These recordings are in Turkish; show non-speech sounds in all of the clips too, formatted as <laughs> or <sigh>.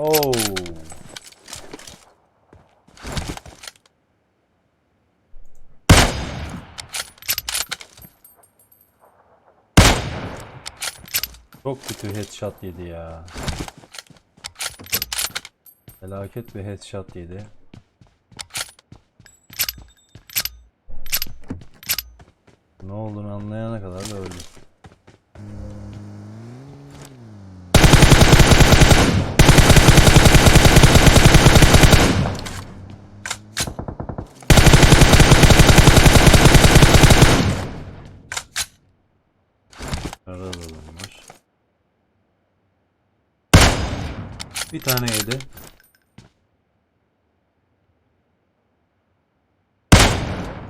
Oo. Çok kötü headshot yedi ya. Felaket bir headshot yedi. Ne olduğunu anlayana kadar da öldü. Arada da adam var. Bir tane yedi.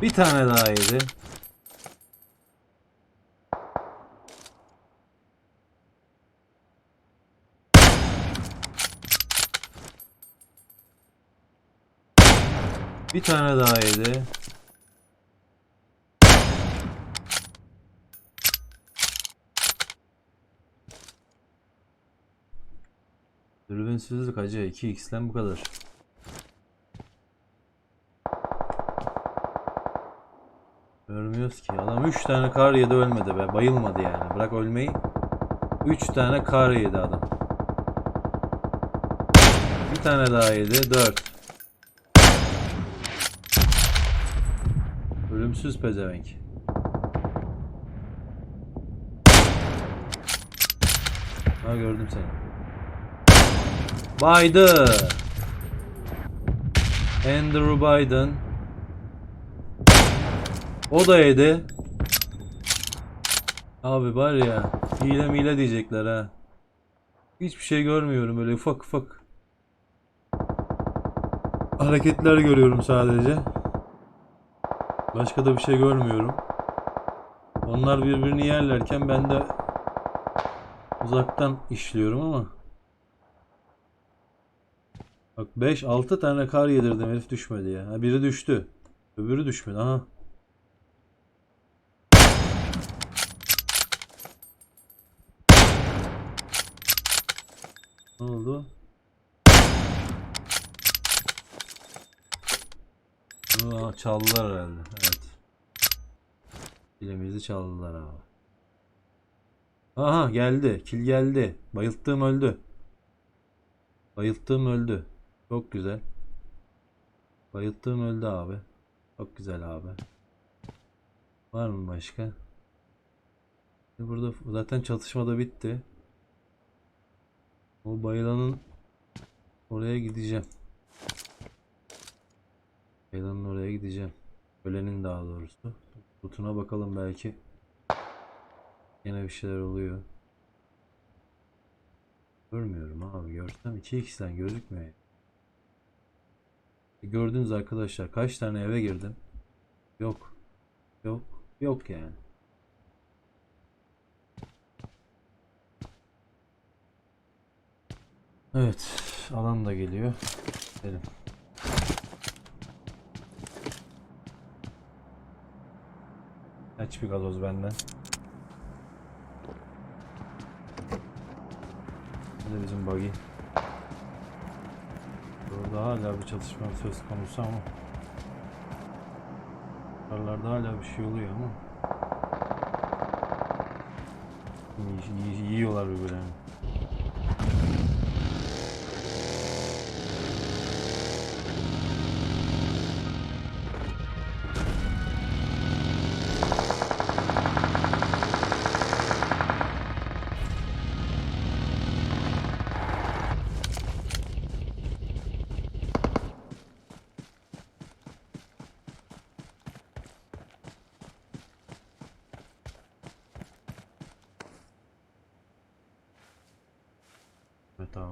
Bir tane daha yedi. Bir tane daha yedi. Dürbünsüzlük acı 2x'len bu kadar. Görmüyoruz ki. Adam 3 tane kar yedi ölmedi be. Bayılmadı yani. Bırak ölmeyi. 3 tane kar yedi adam. Bir tane daha yedi. 4. Ölümsüz pezevenk. Ha gördüm seni. Biden. Andrew Biden. O da yedi. Abi var ya hile mile diyecekler ha. Hiçbir şey görmüyorum öyle ufak ufak. Hareketler görüyorum sadece. Başka da bir şey görmüyorum. Onlar birbirini yerlerken ben de uzaktan işliyorum ama. Bak 5-6 tane kar yedirdim herif düşmedi ya. Ha, biri düştü. Öbürü düşmedi. Aha. Ne oldu? Aa, çaldılar herhalde. Evet. Kilimizi çaldılar abi. Aha geldi. Kil geldi. Bayılttığım öldü. Bayılttığım öldü. Çok güzel. Bayılttığım öldü abi. Çok güzel abi. Var mı başka? Burada zaten çatışma da bitti. O bayılanın oraya gideceğim. Bayılanın oraya gideceğim. Ölenin daha doğrusu. Butuna bakalım belki. Yine bir şeyler oluyor. Görmüyorum abi. Görsem 2x'den gözükmüyor. E, Gördünüz arkadaşlar. Kaç tane eve girdim. Yok. Yok. Yok yani. Evet. Alan da geliyor. Gidelim. Kaç bir gazoz benden. Bu da bizim buggy. Burada hala bir çatışma söz konusu ama. Oralarda hala bir şey oluyor ama. İyi, iyi, yiyorlar birbirlerini.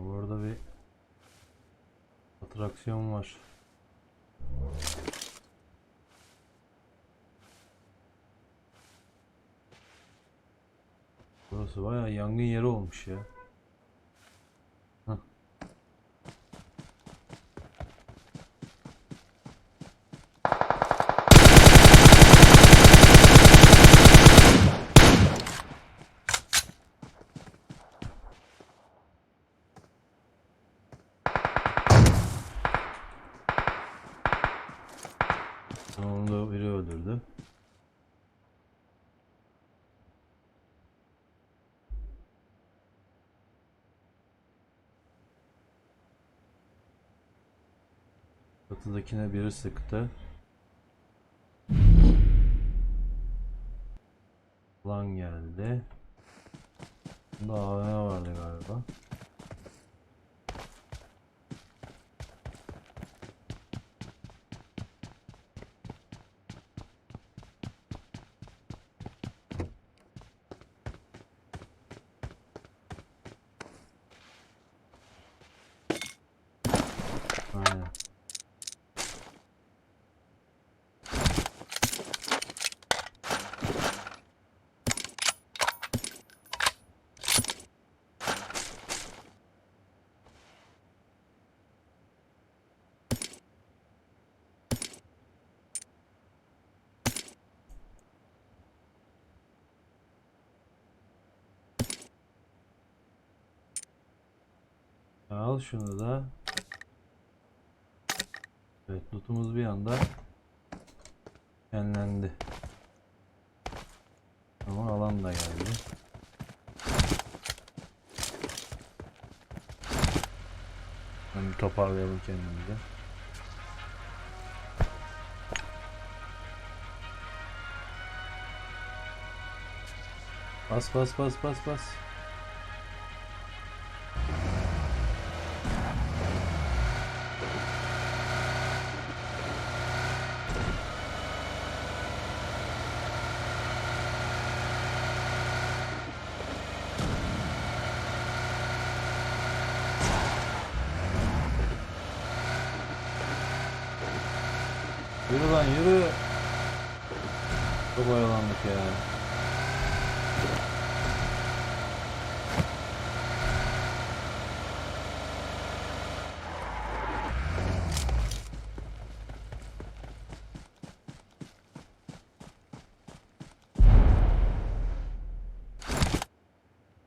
Burada bir atraksiyon var. Burası bayağı yangın yeri olmuş ya. Onu da biri öldürdü. Çatıdakine biri sıktı. Lan geldi. Daha ne vardı galiba. Al şunu da. Evet lootumuz bir anda yenilendi. Ama alan da geldi. Hani toparlayalım kendimizi. Bas bas bas bas bas. Yürü lan yürü. Çok oyalandık ya.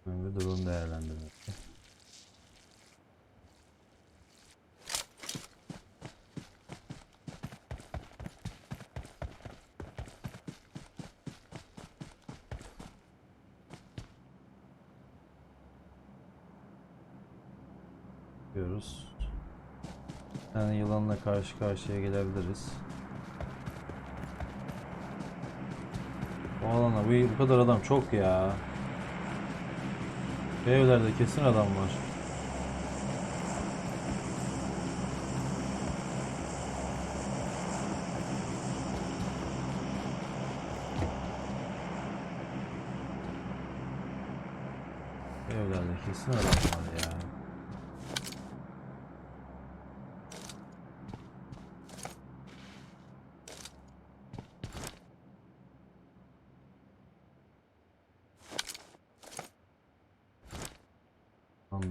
Ben bir durum değerlendirmek. Yapıyoruz. Yani yılanla karşı karşıya gelebiliriz. O alana bu, bu kadar adam çok ya. Evlerde kesin adam var. Evlerde kesin adam var ya.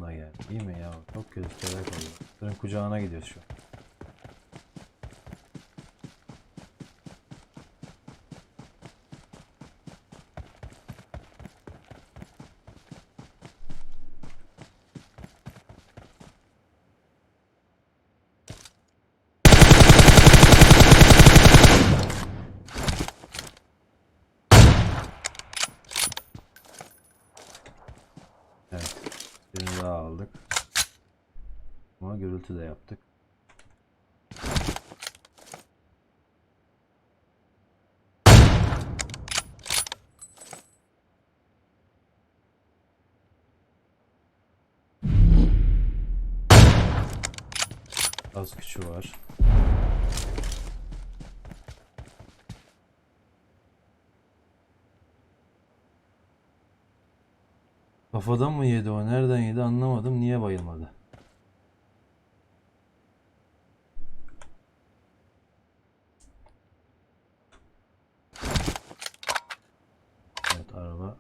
Vallahi geldi. İyi mi ya? Çok kötü şeyler oluyor. Senin kucağına gidiyoruz şu. Evet. Birini daha aldık. Ama gürültü de yaptık. Az küçüğü var. Kafadan mı yedi o? Nereden yedi anlamadım. Niye bayılmadı? Evet araba.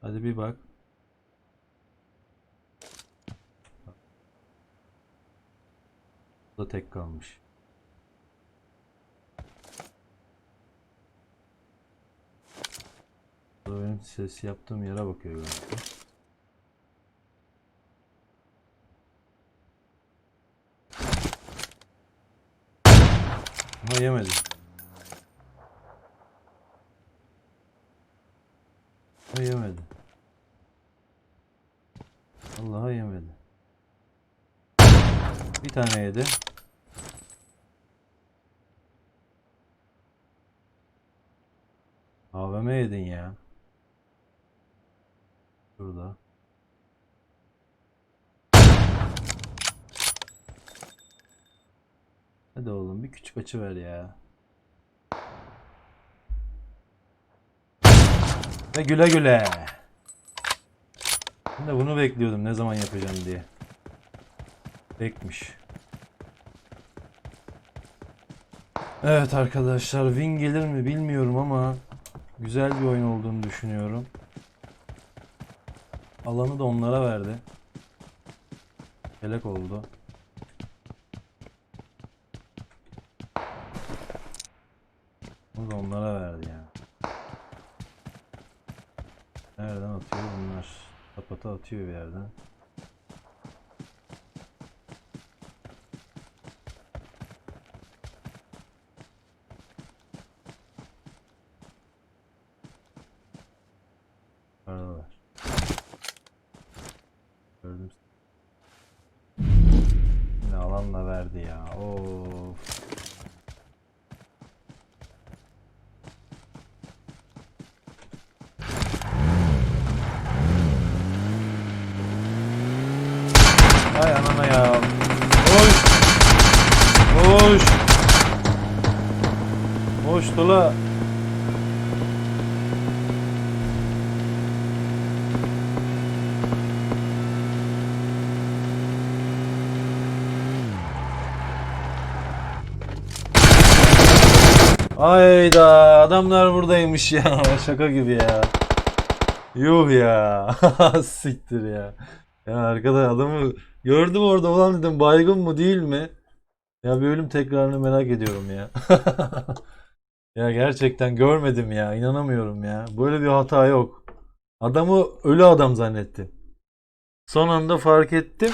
Hadi bir bak. Bu da tek kalmış. Bu da benim ses yaptığım yere bakıyor galiba. Ama yemedi. Ama yemedi. Vallahi yemedi. Bir tane yedi. AVM yedin ya. Şurada. Hadi oğlum bir küçük açı ver ya. Ve güle güle. Ben de bunu bekliyordum ne zaman yapacağım diye. Bekmiş. Evet arkadaşlar win gelir mi bilmiyorum ama güzel bir oyun olduğunu düşünüyorum. Alanı da onlara verdi. Kelek oldu. Bunu da onlara verdi yani. Nereden atıyor bunlar? Kapata atıyor bir yerden. Aradalar. Gördüm. Yine alanla verdi ya. Of. Ay anana ya. Koş. Koş. Koş Tula. Ayda adamlar buradaymış ya. <laughs> Şaka gibi ya. Yuh ya. <laughs> Siktir ya. Ya arkada adamı gördüm orada ulan dedim baygın mı değil mi? Ya bir ölüm tekrarını merak ediyorum ya. <laughs> Ya gerçekten görmedim ya. inanamıyorum ya. Böyle bir hata yok. Adamı ölü adam zannettim. Son anda fark ettim.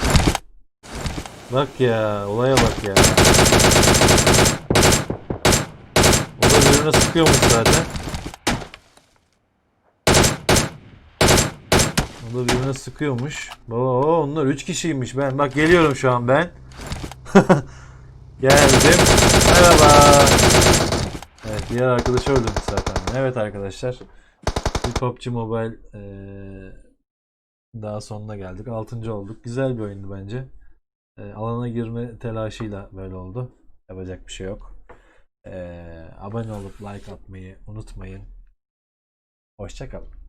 Bak ya olaya bak ya. O da birine sıkıyormuş zaten. O da birine sıkıyormuş. Baba o onlar 3 kişiymiş ben. Bak geliyorum şu an ben. <laughs> Geldim. Merhaba. Evet diğer arkadaşı öldürdük zaten. Evet arkadaşlar. Bir PUBG Mobile eee, daha sonuna geldik. 6. olduk. Güzel bir oyundu bence. Eee, alana girme telaşıyla böyle oldu. Yapacak bir şey yok. Eee, abone olup like atmayı unutmayın. Hoşçakalın.